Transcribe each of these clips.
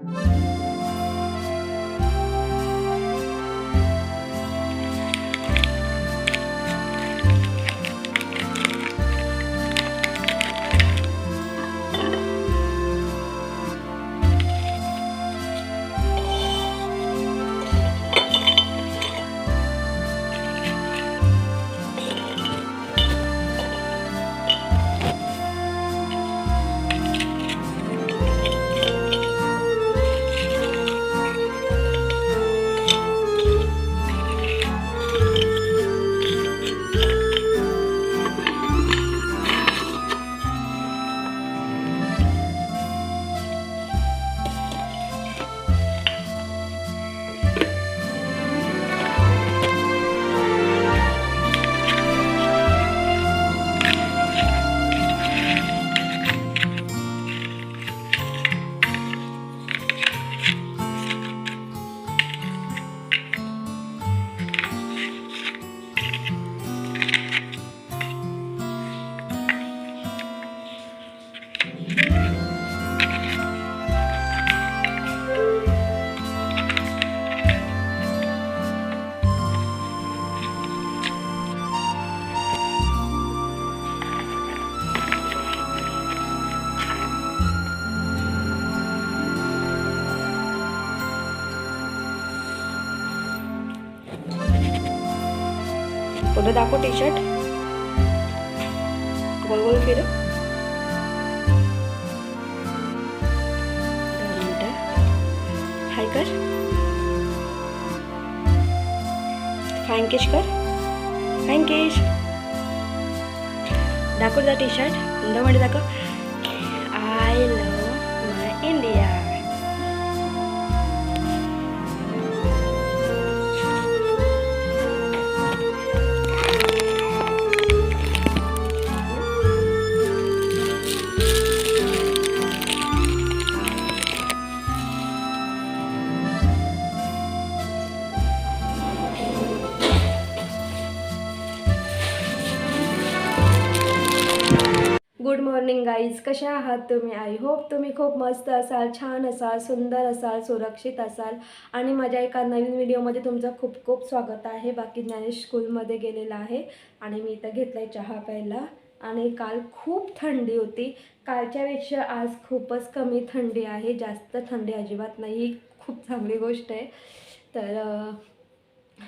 Música पुढे दाखव T shirt गोल गोल फिर. हाय कर. फ्रँकिश कर. फ्रँकिश दाखव जा टी शर्ट दाखव. मॉर्निंग गाईज कशा आहात तुम्ही? आई होप तुम्ही खूप मस्त असाल छान असाल सुंदर असाल सुरक्षित असाल. आणि माझ्या एका नवीन व्हिडिओमध्ये तुमचं खूप खूप स्वागत आहे. बाकी ज्ञानेश स्कूलमध्ये गेलेला आहे. आणि मी इथं घेतला आहे चहा प्यायला. आणि काल खूप थंडी होती. कालच्यापेक्षा आज खूपच कमी थंडी आहे. जास्त थंडी अजिबात नाही. खूप चांगली गोष्ट आहे. तर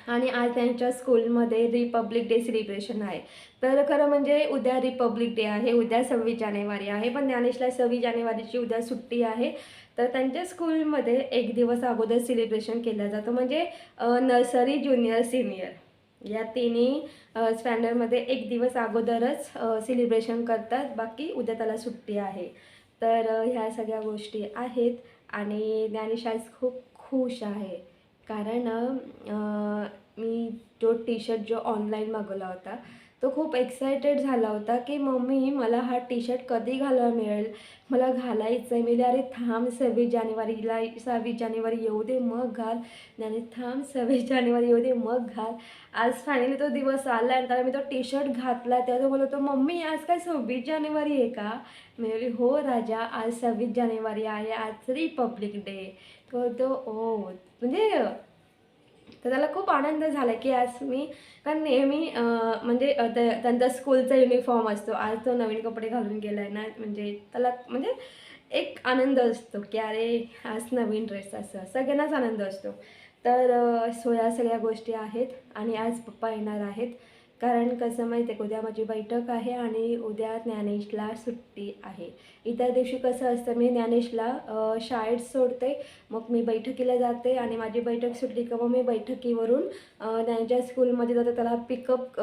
आणि आज त्यांच्या स्कूलमध्ये रिपब्लिक डे सेलिब्रेशन आहे. तर खरं म्हणजे उद्या रिपब्लिक डे आहे उद्या सव्वीस जानेवारी आहे पण ज्ञानेशला सव्वीस जानेवारीची उद्या सुट्टी आहे. तर त्यांच्या स्कूलमध्ये एक दिवस अगोदर सेलिब्रेशन केलं जातं म्हणजे नर्सरी ज्युनियर सिनियर. या तिन्ही स्टँडर्डमध्ये एक दिवस अगोदरच सेलिब्रेशन करतात बाकी उद्या त्याला सुट्टी आहे. तर ह्या सगळ्या गोष्टी आहेत आणि ज्ञानेश आज खूप खुश आहे. कारण मी जो टी शर्ट जो ऑनलाईन मागवला होता तो खूप एक्सायटेड झाला होता की मम्मी मला हा टी शर्ट कधी घालायला मिळेल? मला घालायचं आहे मी अरे थांब सव्वीस जानेवारीला सव्वीस जानेवारी येऊ दे मग घाल. आणि थांब सव्वीस जानेवारी येऊ दे मग घाल. आज फायनली तो दिवस आला आणि त्याला मी तो टी शर्ट घातला. तेव्हा तो बोलतो मम्मी आज काय सव्वीस जानेवारी आहे का? मी हो राजा आज सव्वीस जानेवारी आहे. आज रिपब्लिक डे. तो ओ म्हणजे तर त्याला खूप आनंद झाला की आज मी कारण नेहमी म्हणजे त्या- त्यांचा स्कूलचा युनिफॉर्म असतो. आज तो नवीन कपडे घालून गेला आहे ना म्हणजे त्याला म्हणजे एक आनंद असतो की अरे आज नवीन ड्रेस असं सगळ्यांनाच आनंद असतो. तर सो या सगळ्या गोष्टी आहेत आणि आज पप्पा येणार आहेत. कारण कसं माहिती आहे का, उद्या माझी बैठक आहे आणि उद्या ज्ञानेशला सुट्टी आहे. इतर दिवशी कसं असतं मी ज्ञानेशला शाळेत सोडते मग मी बैठकीला जाते आणि माझी बैठक सुटली का मग मी बैठकीवरून अ, त्यांच्या स्कूलमध्ये जाते त्याला पिकअप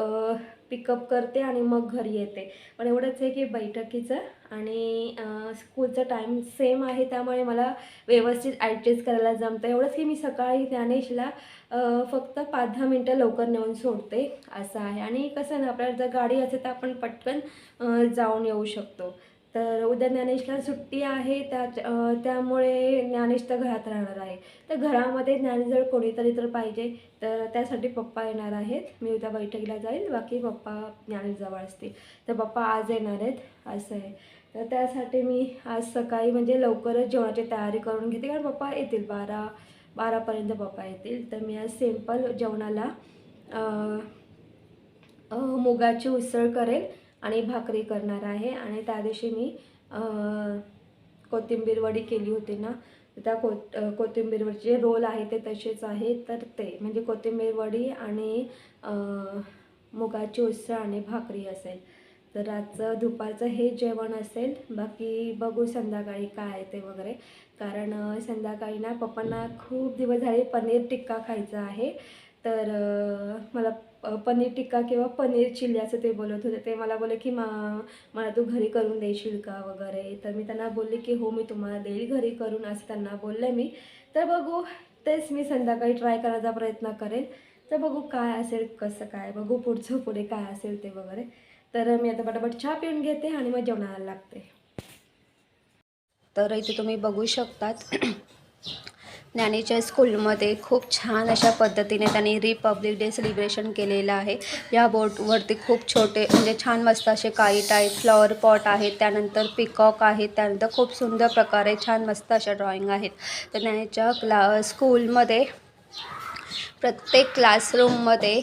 पिकअप करते आणि मग घरी येते. पण एवढंच आहे की बैठकीचं आणि स्कूलचा टाईम सेम आहे त्यामुळे मला व्यवस्थित ॲडजस्ट करायला जमतं एवढंच की मी सकाळी ज्ञानेशला फक्त पाच दहा मिनटं लवकर नेऊन सोडते असं आहे. आणि कसं ना आपल्याला जर गाडी असेल तर आपण पटकन जाऊन येऊ शकतो. तर उद्या ज्ञानेशला सुट्टी आहे त्या त्यामुळे ज्ञानेश तर घरात राहणार आहे. तर घरामध्ये ज्ञानेशजवळ कोणीतरी तर पाहिजे तर त्यासाठी पप्पा येणार आहेत. मी उद्या बैठकीला जाईल बाकी पप्पा ज्ञानेशजवळ असतील. तर पप्पा आज येणार आहेत असं आहे. तर त्यासाठी मी आज सकाळी म्हणजे लवकरच जेवणाची तयारी करून घेते. कारण पप्पा येतील बारा बारापर्यंत पप्पा येतील. तर मी आज सिंपल जेवणाला मुगाची उसळ करेल आणि भाकरी करणार आहे. आणि त्या दिवशी मी कोथिंबीर वडी केली होती ना त्या को अं, जे रोल आहे ते तसेच आहे. तर ते म्हणजे कोथिंबीर वडी आणि मुगाची उसळ आणि भाकरी असेल. तर आजचं दुपारचं हे जेवण असेल बाकी बघू संध्याकाळी काय आहे ते वगैरे. कारण संध्याकाळी ना पप्पांना खूप दिवस झाले पनीर टिक्का खायचा आहे. तर मला पनीर टिक्का किंवा पनीर चिल्ली असं ते बोलत होते. ते मला बोले की मा मला तू घरी करून देशील का वगैरे? तर मी त्यांना बोलले की हो मी तुम्हाला देईल घरी करून असं त्यांना बोलले मी. तर बघू तेच मी संध्याकाळी ट्राय करायचा प्रयत्न करेन तर बघू काय असेल कसं काय? बघू पुढचं पुढे काय असेल ते वगैरे. तर मी आता पटापट चहा पिऊन घेते आणि मग जेवणाला लागते. तर इथे तुम्ही बघू शकतात ज्ञानीच्या स्कूलमध्ये खूप छान अशा पद्धतीने त्यांनी रिपब्लिक डे सेलिब्रेशन केलेलं आहे. या बोटवरती खूप छोटे म्हणजे छान मस्त असे काईट आहेत फ्लॉवर पॉट आहेत त्यानंतर पिकॉक आहेत त्यानंतर खूप सुंदर प्रकारे छान मस्त अशा ड्रॉइंग आहेत. तर ज्ञानीच्या क्ला स्कूलमध्ये प्रत्येक क्लासरूममध्ये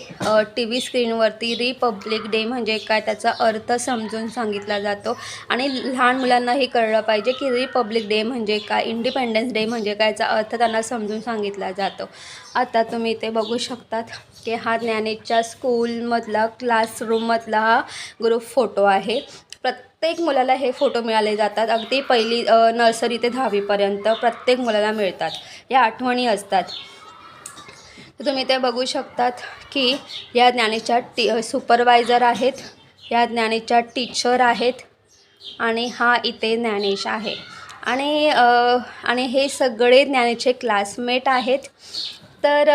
टी व्ही स्क्रीनवरती रिपब्लिक डे म्हणजे काय त्याचा अर्थ समजून सांगितला जातो. आणि लहान मुलांनाही कळलं पाहिजे की रिपब्लिक डे म्हणजे काय इंडिपेंडन्स डे म्हणजे काय याचा अर्थ त्यांना समजून सांगितला जातो. आता तुम्ही ते बघू शकतात की हा ज्ञानेच्या स्कूलमधला क्लासरूममधला हा ग्रुप फोटो आहे. प्रत्येक मुलाला हे फोटो मिळाले जातात. अगदी पहिली नर्सरी ते दहावीपर्यंत प्रत्येक मुलाला मिळतात. या आठवणी असतात. तर तुम्ही ते बघू शकतात की या ज्ञानेच्या टी सुपरवायझर आहेत. या ज्ञानेच्या टीचर आहेत. आणि हा इथे ज्ञानेश आहे. आणि आणि हे सगळे ज्ञानेचे क्लासमेट आहेत. तर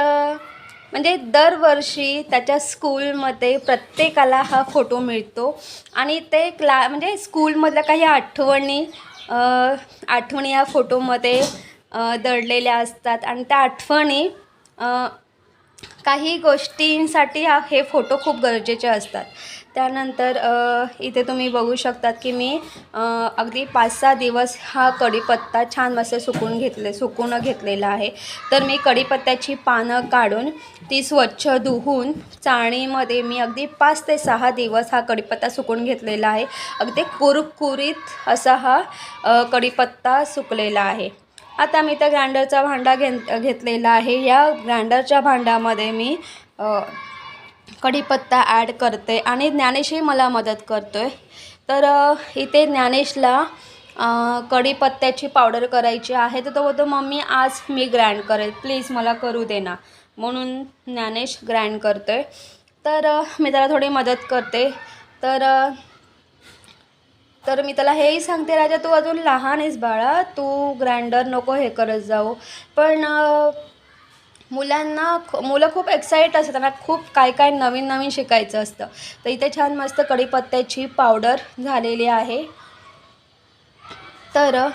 म्हणजे दरवर्षी त्याच्या स्कूलमध्ये प्रत्येकाला हा फोटो मिळतो. आणि ते क्ला म्हणजे स्कूलमधल्या काही आठवणी आठवणी या फोटोमध्ये दडलेल्या असतात. आणि त्या आठवणी काही गोष्टींसाठी हा हे फोटो खूप गरजेचे असतात. त्यानंतर इथे तुम्ही बघू शकतात की मी अगदी पाच सहा दिवस हा कढीपत्ता छान मस्त सुकून घेतले सुकून घेतलेला आहे. तर मी कढीपत्त्याची पानं काढून ती स्वच्छ धुवून चाळणीमध्ये मी अगदी पाच ते सहा दिवस हा कढीपत्ता सुकून घेतलेला आहे. अगदी कुरकुरीत असा हा कढीपत्ता सुकलेला आहे. आता मी त्या ग्राइंडरचा भांडा घे घेतलेला आहे. या ग्राइंडरच्या भांड्यामध्ये मी कढीपत्ता ॲड करते आणि ज्ञानेशही मला मदत करतो आहे तर इथे ज्ञानेशला कढीपत्त्याची पावडर करायची आहे. तर तो बोलतो मम्मी आज मी ग्राइंड करेल. प्लीज मला करू दे ना. म्हणून ज्ञानेश ग्राइंड करतो आहे तर मी त्याला थोडी मदत करते. तर तर मी त्याला हेही सांगते राजा तू अजून लहान आहेस बाळा. तू ग्राइंडर नको हे करत जाऊ. पण मुलांना ख- मुलं खूप एक्साईट असतात. त्यांना खूप काय काय नवीन नवीन शिकायचं असतं. तर इथे छान मस्त कढीपत्त्याची पावडर झालेली आहे. तर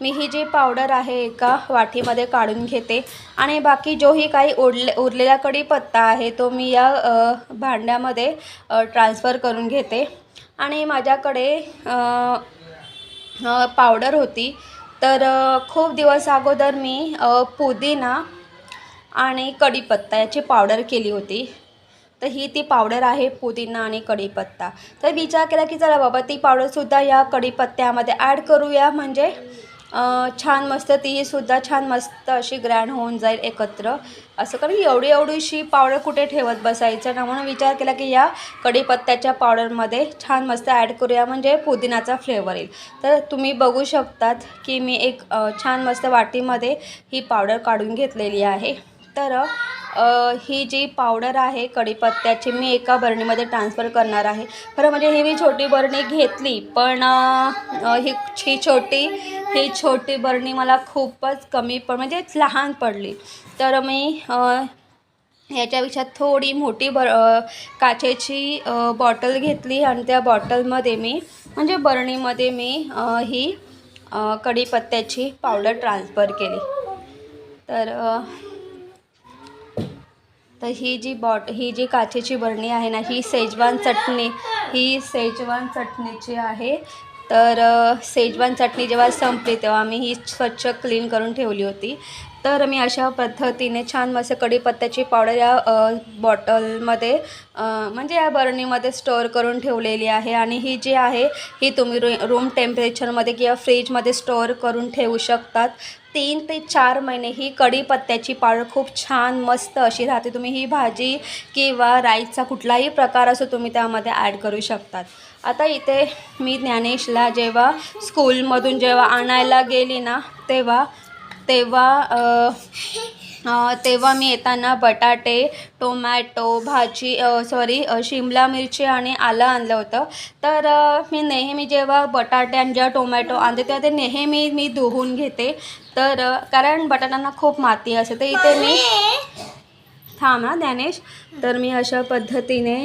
मी ही जी पावडर आहे एका वाटीमध्ये काढून घेते. आणि बाकी जोही काही उरले उरलेला कढीपत्ता आहे तो मी या भांड्यामध्ये ट्रान्सफर करून घेते. आणि माझ्याकडे पावडर होती. तर खूप दिवस अगोदर मी पुदिना आणि कढीपत्ता याची पावडर केली होती. तर ही ती पावडर आहे पुदिना आणि कढीपत्ता. तर विचार केला की चला बाबा ती पावडरसुद्धा या कढीपत्त्यामध्ये ॲड करूया. म्हणजे छान मस्त तीसुद्धा छान मस्त अशी ग्रँड होऊन जाईल एकत्र. असं कारण एवढी एवढीशी पावडर कुठे ठेवत बसायचं? ना म्हणून विचार केला की या कढीपत्त्याच्या पावडरमध्ये छान मस्त ॲड करूया म्हणजे पुदिनाचा फ्लेवर येईल. तर तुम्ही बघू शकतात की मी एक छान मस्त वाटीमध्ये ही पावडर काढून घेतलेली आहे. तर ही जी पावडर आहे कढीपत्त्याची मी एका बरणीमध्ये ट्रान्सफर करणार आहे. खरं म्हणजे ही मी छोटी बरणी घेतली पण ही ही छोटी ही छोटी बरणी मला खूपच कमी पण म्हणजे लहान पडली. तर मी ह्याच्यापेक्षा थोडी मोठी बर काचेची बॉटल घेतली आणि त्या बॉटलमध्ये मी म्हणजे बरणीमध्ये मी ही कढीपत्त्याची पावडर ट्रान्सफर केली. तर तर ही जी बॉट ही जी काचेची बरणी आहे ना ही सेजवान चटणी ही सेजवान चटणीची आहे. तर सेजवान चटणी जेव्हा संपली तेव्हा मी ही स्वच्छ क्लीन करून ठेवली होती. तर मी अशा पद्धतीने छान मस्त कढीपत्त्याची पावडर या बॉटलमध्ये म्हणजे या बरणीमध्ये स्टोअर करून ठेवलेली आहे. आणि ही जी आहे ही तुम्ही रू रूम टेम्परेचरमध्ये किंवा फ्रीजमध्ये स्टोअर करून ठेवू शकतात. तीन ते चार महिने ही कढीपत्त्याची पावडर खूप छान मस्त अशी राहते. तुम्ही ही भाजी किंवा राईसचा कुठलाही प्रकार असो तुम्ही त्यामध्ये ॲड करू शकतात. आता इथे मी ज्ञानेशला जेव्हा स्कूलमधून जेव्हा आणायला गेली ना तेव्हा तेव्हा तेव्हा मी येताना बटाटे टोमॅटो भाजी सॉरी शिमला मिरची आणि आलं आणलं होतं. तर मी नेहमी जेव्हा बटाटे आणि जेव्हा टोमॅटो आणते तेव्हा ते नेहमी मी धुवून घेते. तर कारण बटाट्यांना खूप माती असते. तर इथे मी थांब ना ज्ञानेश. तर मी अशा पद्धतीने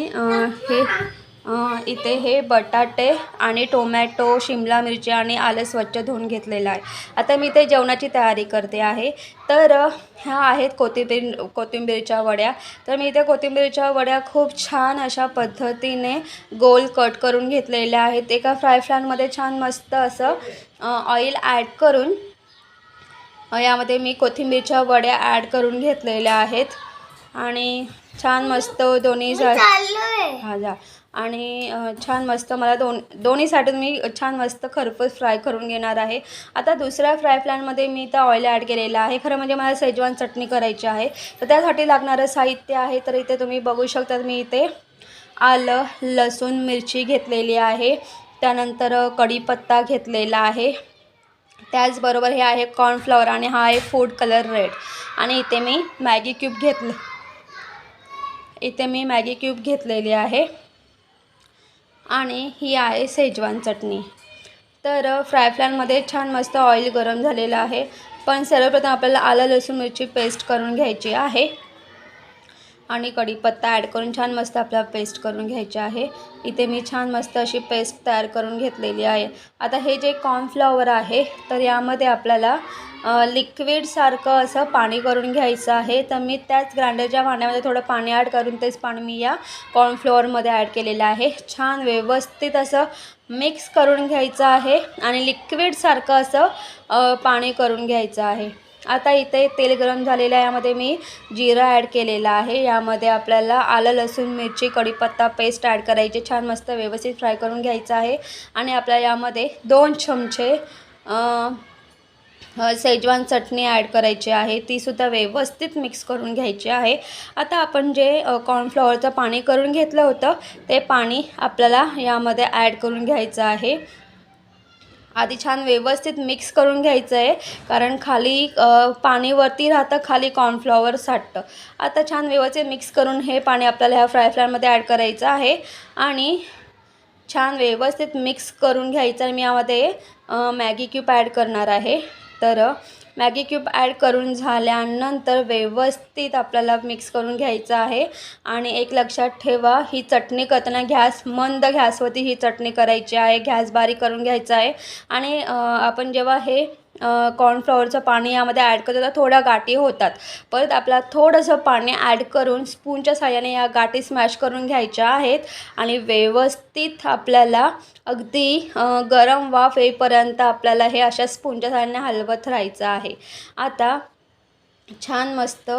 हे इथे हे बटाटे आणि टोमॅटो शिमला मिरची आणि आलं स्वच्छ धुवून घेतलेलं आहे. आता मी ते जेवणाची तयारी करते आहे. तर ह्या आहेत कोथिंबीर कोथिंबीरच्या वड्या. तर मी इथे कोथिंबीरच्या वड्या खूप छान अशा पद्धतीने गोल कट करून घेतलेल्या आहेत. एका फ्राय पॅनमध्ये छान मस्त असं ऑइल ॲड करून यामध्ये मी कोथिंबीरच्या वड्या ॲड करून घेतलेल्या आहेत. आणि छान मस्त दोन्ही जा. आणि छान मस्त मला दोन दोन्हीसाठी मी छान मस्त खरपूस फ्राय करून घेणार आहे. आता दुसऱ्या फ्राय पॅनमध्ये मी इथं ऑइल ॲड केलेलं आहे. खरं म्हणजे मला सेजवान चटणी करायची आहे. तर त्यासाठी लागणारं साहित्य आहे तर इथे तुम्ही बघू शकता मी इथे आलं लसूण मिरची घेतलेली आहे. त्यानंतर कढीपत्ता घेतलेला आहे. त्याचबरोबर हे आहे कॉर्नफ्लॉवर आणि हा आहे फूड कलर रेड आणि इथे मी मॅगी क्यूब घेतलं इथे मी मॅगी क्यूब घेतलेली आहे. आणि ही आहे सेजवान चटणी. तर फ्राय छान मस्त ऑइल गरम झालेलं आहे. पण सर्वप्रथम आपल्याला आलं लसूण मिरची पेस्ट करून घ्यायची आहे. आणि कढीपत्ता ॲड करून छान मस्त आपल्याला पेस्ट करून घ्यायची आहे. इथे मी छान मस्त अशी पेस्ट तयार करून घेतलेली आहे. आता हे जे कॉर्नफ्लॉवर आहे तर यामध्ये आपल्याला लिक्विडसारखं असं पाणी करून घ्यायचं आहे. तर मी त्याच ग्राइंडरच्या भांड्यामध्ये थोडं पाणी ॲड करून तेच पाणी मी या कॉर्नफ्लॉवरमध्ये ॲड केलेलं आहे. छान व्यवस्थित असं मिक्स करून घ्यायचं आहे आणि लिक्विडसारखं असं पाणी करून घ्यायचं आहे. आता इथे तेल गरम झालेलं आहे. यामध्ये मी जिरा ॲड केलेला आहे. यामध्ये आपल्याला आलं लसूण मिरची कढीपत्ता पेस्ट ॲड करायची. छान मस्त व्यवस्थित फ्राय करून घ्यायचं आहे. आणि आपल्या यामध्ये दोन चमचे सेजवान चटणी ॲड करायची आहे. तीसुद्धा व्यवस्थित मिक्स करून घ्यायची आहे. आता आपण जे कॉर्नफ्लॉवरचं पाणी करून घेतलं होतं ते पाणी आपल्याला यामध्ये ॲड करून घ्यायचं आहे. आधी छान व्यवस्थित मिक्स करून घ्यायचं आहे कारण खाली पाणीवरती राहतं खाली कॉर्नफ्लॉवर साठतं. आता छान व्यवस्थित मिक्स करून हे पाणी आपल्याला ह्या फ्राय फ्रायमध्ये ॲड करायचं आहे. आणि छान व्यवस्थित मिक्स करून घ्यायचं आणि मी यामध्ये मॅगी क्यूब ॲड करणार आहे. तर मॅगी क्यूब ॲड करून झाल्यानंतर व्यवस्थित आपल्याला मिक्स करून घ्यायचं आहे. आणि एक लक्षात ठेवा ही चटणी करताना गॅस मंद गॅसवरती ही चटणी करायची आहे. गॅस बारीक करून घ्यायचा आहे. आणि आपण जेव्हा हे कॉर्नफ्लॉवरचं पाणी यामध्ये ॲड करतो तर थोड्या गाठी होतात. परत आपल्याला थोडंसं पाणी ॲड करून स्पूनच्या साह्याने या गाठी स्मॅश करून घ्यायच्या आहेत. आणि व्यवस्थित आपल्याला अगदी गरम वाफ येईपर्यंत आपल्याला हे अशा स्पूनच्या साहाय्याने हलवत राहायचं आहे. आता छान मस्त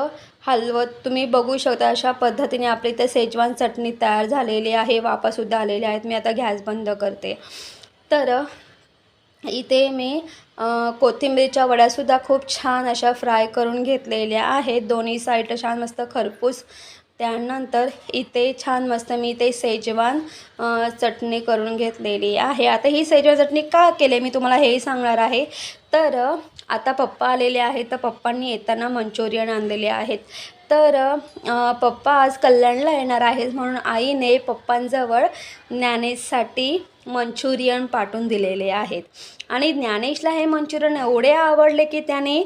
हलवत तुम्ही बघू शकता अशा पद्धतीने आपली इथे सेजवान चटणी तयार झालेली आहे वाफासुद्धा आलेल्या आहेत. मी आता गॅस बंद करते. तर इथे मी कोथिंबीरच्या वड्यासुद्धा खूप छान अशा फ्राय करून घेतलेल्या आहेत. दोन्ही साईड छान मस्त खरपूस. त्यानंतर इथे छान मस्त मी इथे सेजवान चटणी करून घेतलेली आहे. आता ही सेजवान चटणी का केली मी तुम्हाला हेही सांगणार आहे. तर आता पप्पा आलेले आहेत. तर पप्पांनी येताना मंचुरियन आणलेले आहेत. तर पप्पा आज कल्याणला येणार आहेत म्हणून आईने पप्पांजवळ ज्ञानेशसाठी मंचुरियन पाठवून दिलेले आहेत. आणि ज्ञानेशला हे मंचुरियन एवढे आवडले की त्याने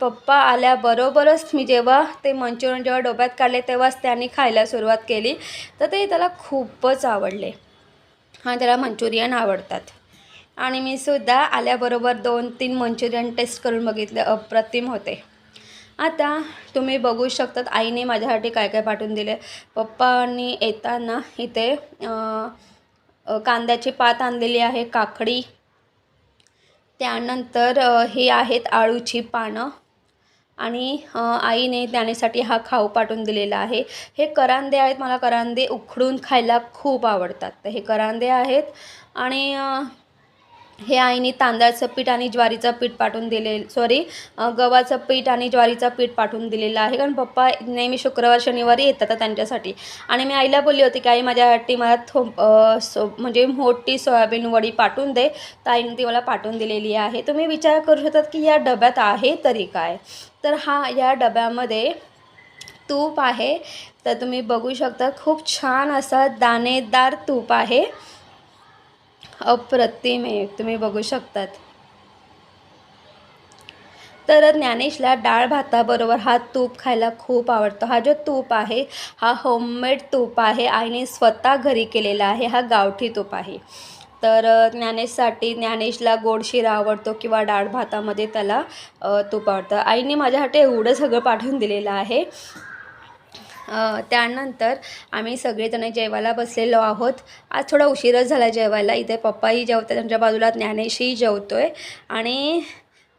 पप्पा आल्याबरोबरच मी जेव्हा ते मंचुरियन जेव्हा डोब्यात काढले तेव्हाच त्यांनी खायला सुरुवात केली. तर ते त्याला खूपच आवडले. हां त्याला मंचुरियन आवडतात. आणि मी सुद्धा आल्याबरोबर दोन तीन मंचुरियन टेस्ट करून बघितले. अप्रतिम होते. आता तुम्ही बघू शकतात आईने माझ्यासाठी काय काय पाठवून दिले. पप्पांनी येताना इथे कांद्याची पात आणलेली आहे काकडी. त्यानंतर हे आहेत आळूची पानं. आणि आईने त्यानेसाठी हा खाऊ पाठवून दिलेला आहे. हे करांदे आहेत. मला करांदे उखडून खायला खूप आवडतात. तर हे करांदे आहेत. आणि हे आईने तांदळाचं पीठ आणि ज्वारीचं पीठ पाठवून दिले सॉरी गव्हाचं पीठ आणि ज्वारीचं पीठ पाठवून दिलेलं आहे. कारण पप्पा नेहमी शुक्रवार शनिवारी येतात त्यांच्यासाठी. आणि मी आईला बोलली होती की आई माझ्यासाठी मला थो सो म्हणजे मोठी सोयाबीन वडी पाठवून दे. तर आईने ती मला पाठवून दिलेली आहे. तुम्ही विचार करू शकतात की या डब्यात आहे तरी काय? तर हा या डब्यामध्ये तूप आहे. तर तुम्ही बघू शकता खूप छान असा दाणेदार तूप आहे. अप्रतिम आहे तुम्ही बघू शकतात. तर ज्ञानेशला डाळ भाताबरोबर हा तूप खायला खूप आवडतो. हा जो तूप आहे हा होममेड तूप आहे आणि स्वतः घरी केलेला आहे हा गावठी तूप आहे. तर ज्ञानेशसाठी ज्ञानेशला गोड शिरा आवडतो किंवा डाळ भातामध्ये त्याला तूप आवडतं. आईने माझ्यासाठी एवढं सगळं पाठवून दिलेलं आहे. त्यानंतर आम्ही सगळेजण जेवायला बसलेलो आहोत. आज थोडा उशीरच झाला जेवायला. इथे पप्पाही जेवतात. त्यांच्या बाजूला ज्ञानेशही जेवतो आहे आणि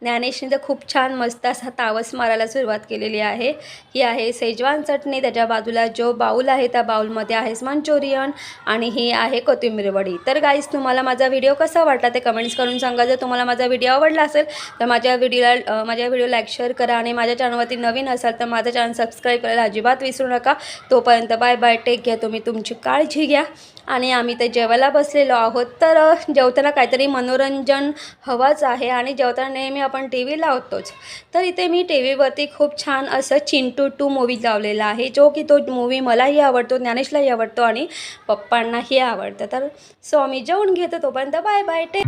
ज्ञानेशने तर खूप छान मस्त असा तावस मारायला सुरुवात केलेली आहे. ही आहे सेजवान चटणी. त्याच्या बाजूला जो बाऊल आहे त्या बाऊलमध्ये आहे मंचुरियन आणि ही आहे कोथिंबीर वडी. तर गाईज तुम्हाला माझा व्हिडिओ कसा वाटला ते कमेंट्स करून सांगा. जर तुम्हाला माझा व्हिडिओ आवडला असेल तर माझ्या व्हिडिओला माझ्या व्हिडिओ लाईक शेअर करा आणि माझ्या चॅनलवरती नवीन असाल तर माझं चॅनल सबस्क्राईब करायला अजिबात विसरू नका. तोपर्यंत बाय बाय टेक घ्या तुम्ही तुमची काळजी घ्या. आणि आम्ही ते जेवायला बसलेलो आहोत. तर जेवताना काहीतरी मनोरंजन हवंच आहे आणि जेवताना नेहमी आपण टी व्ही लावतोच. तर इथे मी टी व्हीवरती खूप छान असं चिंटू टू मूवी लावलेला आहे जो की तो मूवी मलाही आवडतो ज्ञानेशलाही आवडतो आणि पप्पांनाही आवडतं. तर सो आम्ही जेवून घेतो तोपर्यंत बाय बाय टे